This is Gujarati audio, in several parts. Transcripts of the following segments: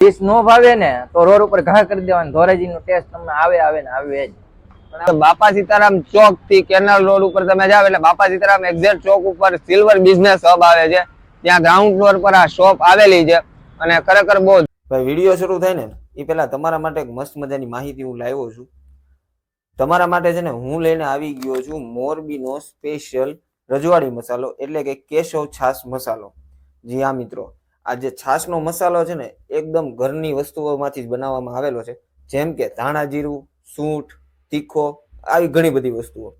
ડીશ નો ભાવે ને તો રોડ ઉપર ઘા કરી દેવાનું. ધોરેજી નો ટેસ્ટ તમને આવે આવે ને આવે જ. બાપા સીતારામ ચોકથી કેનાલ રોડ ઉપર તમે જાવ એટલે બાપા સીતારામ એક્ઝેક્ટ ચોક ઉપર સિલ્વર બિઝનેસ હબ આવે છે. ત્યાં ગ્રાઉન્ડ ફ્લોર પર આ શોપ આવેલી છે અને ખરેખર બહુ ભાઈ વીડિયો શરૂ થાય ને એ પહેલા તમારા માટે એક મસ્ત મજાની માહિતી હું લાવ્યો છું. તમારા માટે છે ને હું લઈને આવી ગયો છું મોરબીનો સ્પેશિયલ રજવાડી મસાલો એટલે કે કેશવ છાસ મસાલો. જી હા મિત્રો. આ જે છાશનો મસાલો છે ને, એકદમ ઘરની વસ્તુઓમાંથી જ બનાવવામાં આવેલો છે. જેમ કે ધાણા જીરું, સૂંઠ, તીખો, આવી ઘણી બધી વસ્તુઓ.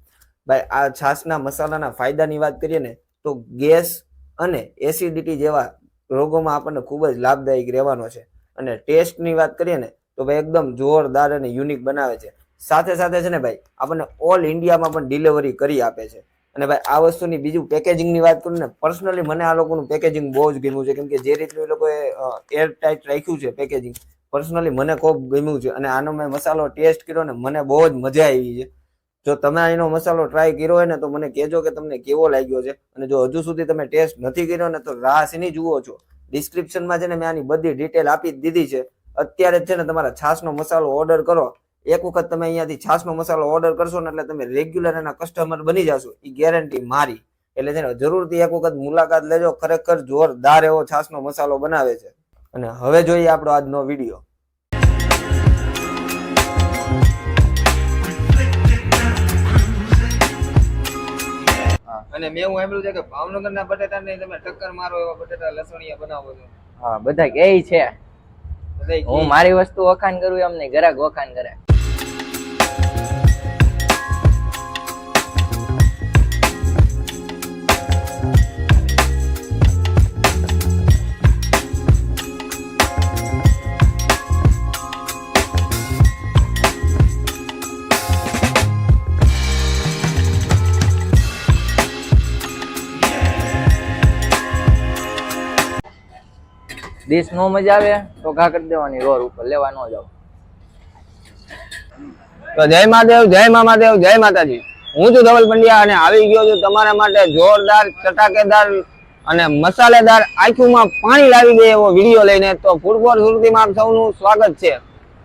ભાઈ, આ છાસના મસાલાના ફાયદાની વાત કરીએ ને, તો ગેસ અને એસિડિટી જેવા રોગોમાં આપણને ખૂબ જ લાભદાયક રહેવાનો છે. અને ટેસ્ટની વાત કરીએ ને, તો ભાઈ એકદમ જોરદાર અને યુનિક બનાવે છે. સાથે સાથે છે ને ભાઈ, આપણને ઓલ ઇન્ડિયામાં પણ ડિલિવરી કરી આપે છે. અને ભાઈ, આ વસ્તુની બીજું પેકેજિંગની વાત કરું ને પર્સનલી મને આ લોકોનું પેકેજિંગ બહુ જ ગમ્યું છે. કેમ કે જે રીતનું એ લોકોએ એર ટાઈટ રાખ્યું છે પેકેજિંગ પર્સનલી મને ખૂબ ગમ્યું છે. અને આનો મેં મસાલો ટેસ્ટ કર્યો ને, મને બહુ જ મજા આવી છે. જો તમે એનો મસાલો ટ્રાય કર્યો હોય ને, તો મને કહેજો કે તમને કેવો લાગ્યો છે. અને જો હજુ સુધી તમે ટેસ્ટ નથી કર્યો ને, તો રાસ શેની જુઓ છો. ડિસ્ક્રિપ્શનમાં છે ને મેં આની બધી ડિટેલ આપી દીધી છે. અત્યારે જ છે ને, તમારા છાસનો મસાલો ઓર્ડર કરો. એક વખત તમે અહીંયાથી છાસનો મસાલો ઓર્ડર કરશો ને એટલે તમે રેગ્યુલર એના કસ્ટમર બની જશો. એ ગેરંટી મારી. એટલે છે ને જરૂરથી એક વખત મુલાકાત લેજો. ખરેખર જોરદાર એવો છાસનો મસાલો બનાવે છે. અને હવે જોઈએ આપણો આજનો વીડિયો અને મેં એવું સાંભળ્યું છે કે ભાવનગરના બટેટા ને તમે ટક્કર મારો એવા બટેટા લસણીયા બનાવો છો. હા બધા કે છે. બધાય હું મારી વસ્તુ વખાણ કરું એમ નહીં ગ્રાહક વખાણ કરે. ડીશ નો મજા આવે, તો ઘા કરી દેવાની રોર ઉપર લેવા ન જાવ તો જય મહાદેવ, જય મામાદેવ જય માતાજી. હું છું ધવલ પંડ્યા અને આવી ગયો છું તમારા માટે જોરદાર ચટાકેદાર અને મસાલેદાર આંખોમાં પાણી લાવી દે એવો વીડિયો લઈને તો ફૂટબોલ સુરતીમાં આપ સૌનું સ્વાગત છે.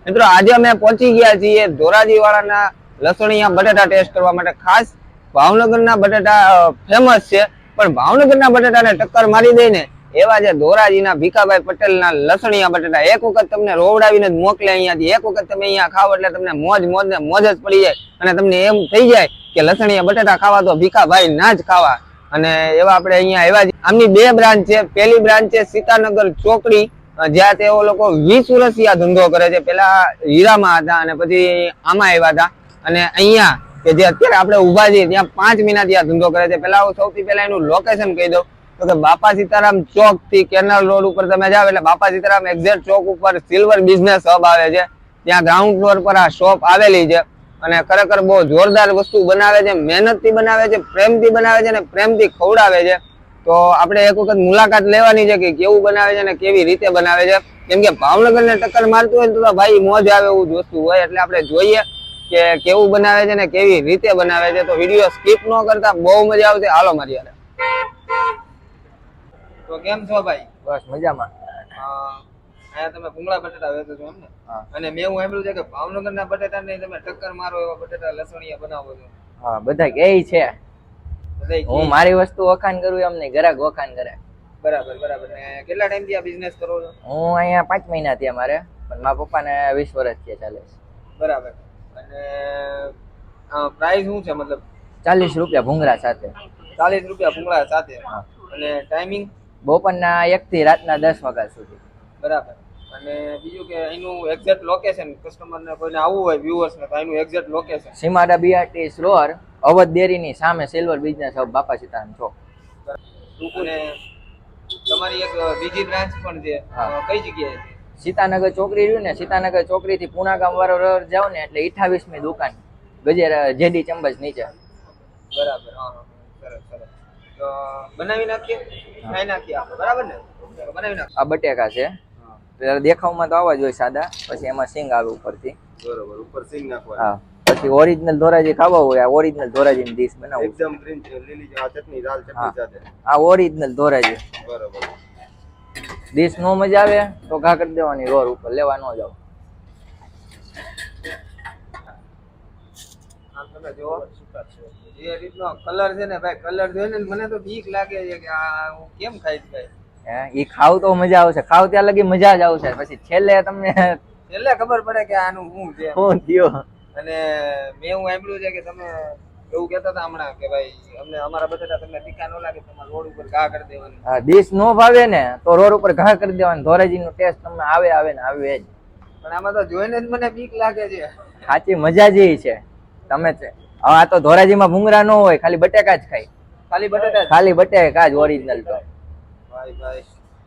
મિત્રો, આજે અમે પહોંચી ગયા છીએ ધોરાજી વાળાના લસણીયા બટાટા ટેસ્ટ કરવા માટે. ખાસ ભાવનગરના બટેટા ફેમસ છે. પણ ભાવનગરના બટેટાને ટક્કર મારી દઈને એવા જે ધોરાજીના ભીખાભાઈ પટેલના લસણીયા બટેટા. એક વખત તમને રોવડાવીને જ મોકલે અહીંયાથી. એક વખત તમે અહીંયા ખાવ એટલે તમને મોજ મોજ ને મોજ જ પડી જાય. અને તમને એમ થઈ જાય કે લસણીયા બટેટા ખાવા તો ભીખાભાઈ ના જ ખાવા. અને એવા આપણે અહીંયા એવા આમની બે બ્રાન્ચ છે. પહેલી બ્રાન્ચ છે સીતાનગર ચોકડી. જ્યાં તેઓ લોકો વીસ વર્ષથી આ ધંધો કરે છે. પેલા હીરામાં હતા અને પછી આમાં આવ્યા હતા. અને અહીંયા કે જે અત્યારે આપણે ઊભા છીએ, ત્યાં પાંચ મહિનાથી આ ધંધો કરે છે. પેલા હું સૌથી પહેલા એનું લોકેશન કહી દઉં. તો કે બાપા સીતારામ ચોકથી કેનાલ રોડ ઉપર તમે જાવ એટલે બાપા સીતારામ એક્ઝેક્ટ ચોક ઉપર સિલ્વર બિઝનેસ હબ આવે છે. ત્યાં ગ્રાઉન્ડ ફ્લોર પર આ શોપ આવેલી છે અને ખરેખર બહુ જોરદાર વસ્તુ બનાવે છે, મહેનતથી બનાવે છે, પ્રેમથી બનાવે છે અને પ્રેમથી ખવડાવે છે. તો આપણે એક વખત મુલાકાત લેવાની છે કે કેવું બનાવે છે અને કેવી રીતે બનાવે છે. કેમ કે ભાવનગર ને ટક્કર મારતું હોય તો ભાઈ મોજ આવે એવું જોતું હોય, એટલે આપણે જોઈએ કે કેવું બનાવે છે ને કેવી રીતે બનાવે છે. તો વીડિયો સ્કીપ ન કરતા બહુ મજા આવશે. હાલો મારી યારે તો કેમ છો ભાઈ? બસ મજામાં. અહીંયા તમે ભૂંગળા બટેટા વેચો છો એમ ને? અને મેં હું સાંભળ્યું છે કે ભાવનગરના બટેટા ને તમે ટક્કર મારો એવા બટેટા લસણીયા બનાવો છો. હા બધા કે છે. હું મારી વસ્તુ વખાણ કરું એમ નહીં ગ્રાહક વખાણ કરે. બરાબર બરાબર. ને કેટલા ટાઈમથી આ બિઝનેસ કરો છો? હું અહીંયા પાંચ મહિના થી મારે પણ મારા પપ્પાને વીસ વર્ષથી ચાલે છે. બરાબર. અને પ્રાઇસ શું છે મતલબ? ચાલીસ રૂપિયા ભૂંગળા સાથે. ચાલીસ રૂપિયા ભૂંગળા સાથે. અને ટાઈમિંગ બપોરના એક થી રાતના દસ વાગ્યા સુધી. બરાબર. અને બીજું કે એનું એક્ઝેક્ટ લોકેશન કસ્ટમર ને કોઈને આવવું હોય વ્યુઅર્સ ને તો એનું એક્ઝેક્ટ લોકેશન સીમાડા બીઆરટી સ્લોર અવધ ડેરીની સામે સિલ્વર બિઝનેસ હબ બાપા સીતારામ ચોક. અને તમારી એક બીજી બ્રાન્ચ પણ છે. કઈ જગ્યાએ છે? સીતાનગર ચોકડી રહ્યું ને સીતાનગર ચોકડી થી પુના ગામ વાળો રોડ જાવ ને એટલે 28 મી દુકાન ગજેરા જેડી ચંબજ નીચે. બરાબર. હા હા, સરસ સરસ. બનાવી નાખીએ? ખાઈ નાખીએ આપણે બરાબર ને? બનાવી નાખીએ. આ બટેકા છે. દેખાવમાં તો આવા જ હોય સાદા પછી એમાં સિંગ આવે ઉપરથી. બરોબર ઉપર સિંગ નાખવા હા. પછી ઓરિજિનલ ધોરાજી ખાવા હોય આ ઓરિજિનલ ધોરાજીની ડીશ બનાવું. એકદમ ગ્રીન લીલી આ ચટણી લાલ ચટણી સાથે. આ ઓરિજિનલ ધોરાજી. બરોબર. ડીશ નો મજા આવે તો ઘા કરી દેવાની રોર ઉપર લેવા ન જાવ તમે જુઓ જે રીતનો કલર છે ને ભાઈ કલર જોઈને મને તો બીક લાગે છે કે આ હું કેમ ખાઈશ ભાઈ એ ખાવ તો મજા આવશે. ખાવ ત્યાં લગી મજા જ આવશે. પછી છેલ્લે તમને છેલ્લે ખબર પડે કે આનું હું છે? હું થયો? અને મેં હું સાંભળ્યું છે કે તમે એવું કહેતા હતા હમણાં કે ભાઈ અમને અમારા બધા તમને તીખા ન લાગે તમારે રોડ ઉપર ઘા કરી દેવાની. હા દેશ નો ભાવે ને તો રોડ ઉપર ઘા કરી દેવાની. ધોરાજી નો ટેસ્ટ તમને આવે આવે ને આવે જ. પણ આમાં તો જોઈને જ મને બીક લાગે છે. સાચી મજા જ છે. તમે છે. હવે આ તો ધોરાજીમાં ભૂંગરા ન હોય ખાલી બટેકા જ ખાય. ખાલી બટેટા ખાલી બટેકા જ ઓરિજિનલ તો.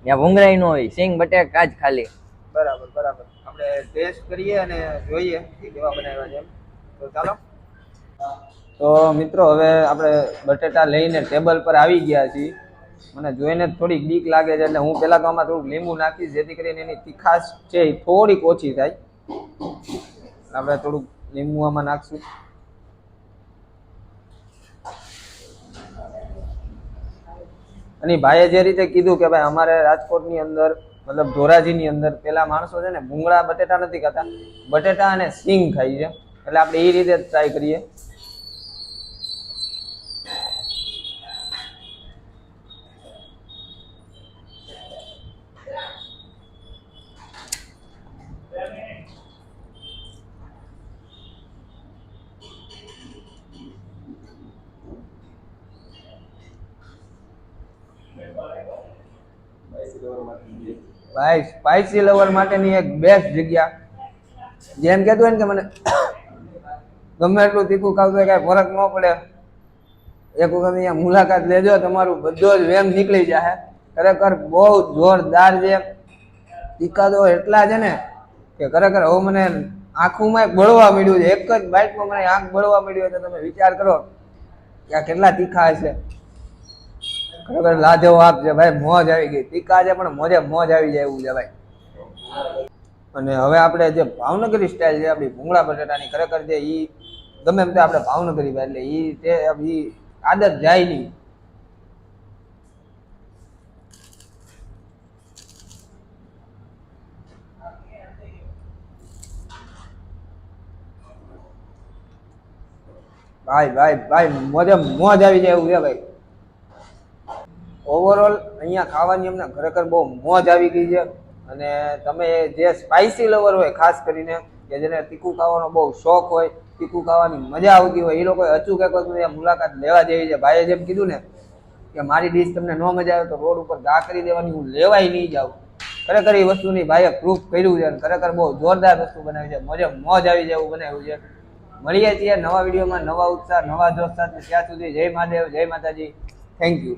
ત્યાં ભૂંગરા ન હોય સિંગ બટેકા જ ખાલી. બરાબર બરાબર. આપણે ટેસ્ટ કરીએ અને જોઈએ કેવા બનાવ્યા છે તો ચાલો. તો મિત્રો હવે આપણે બટેટા લઈને ટેબલ પર આવી ગયા છીએ. મને જોઈને થોડીક બીક લાગે છે એટલે હું પહેલાં તો આમાં થોડુંક લીંબુ નાખીશ જેથી કરીને એની તીખાશ છે એ થોડીક ઓછી થાય. આપણે થોડુંક લીંબુ આમાં નાખશું. અને ભાઈએ જે રીતે કીધું કે ભાઈ અમારે રાજકોટની અંદર, મતલબ ધોરાજીની અંદર પેલા માણસો છે ને, ભૂંગળા બટેટા નથી ખાતા. બટેટા અને સિંગ ખાઈ છે એટલે આપણે એ રીતે ટ્રાય કરીએ. ભાઈ સ્પાઇસી લવર માટેની એક બેસ્ટ જગ્યા. જેમ કહેતું હોય ને કે મને ગમે એટલું તીખું ખાવું તો કાંઈ ફરક ન પડે. એક વખત અહીંયા મુલાકાત લેજો, તમારું બધો જ વેમ નીકળી જાય ખરેખર બહુ જોરદાર છે. તો એટલા છે ને કે ખરેખર હવે મને આંખોમાં એક બળવા મળ્યું છે. એક જ બાઇકમાં મને આંખ બળવા મળ્યું છે તમે વિચાર કરો કે આ કેટલા તીખા હશે. ખરેખર લાજવાબ છે ભાઈ, મોજ આવી ગઈ. ટીકા છે, પણ મોજે મોજ આવી જાય એવું છે ભાઈ. અને હવે આપણે જે ભાવનગરી સ્ટાઇલ છે, આપણી ભૂંગળા બટાટાની ખરેખર છે એ ગમે એમ તે આપણે ભાવનગરી ભાઈ, એટલે એ તે એ આદત જાય નહીં. ભાઈ ભાઈ ભાઈ, મોજે મોજ આવી જાય એવું છે ભાઈ. ઓવરઓલ અહીંયા ખાવાની અમને ખરેખર બહુ મોજ આવી ગઈ છે. અને તમે જે સ્પાઇસી લવર હોય, ખાસ કરીને, કે જેને તીખું ખાવાનો બહુ શોખ હોય, તીખું ખાવાની મજા આવતી હોય, એ લોકો અચૂક એક વખત મુલાકાત લેવા જેવી છે. ભાઈએ જેમ કીધું ને કે મારી ડીશ તમને ન મજા આવે તો રોડ ઉપર ઘા કરી દેવાની, હું લેવાય નહીં જાઉં. ખરેખર એ વસ્તુની ભાઈએ પ્રૂફ કર્યું છે અને ખરેખર બહુ જોરદાર વસ્તુ બનાવી છે. મોજે, મોજ આવી જાય એવું બનાવ્યું છે. મળીએ છીએ નવા વિડીયોમાં. નવા ઉત્સાહ, નવા જોશ સાથે. ત્યાં સુધી જય મહાદેવ, જય માતાજી. Thank you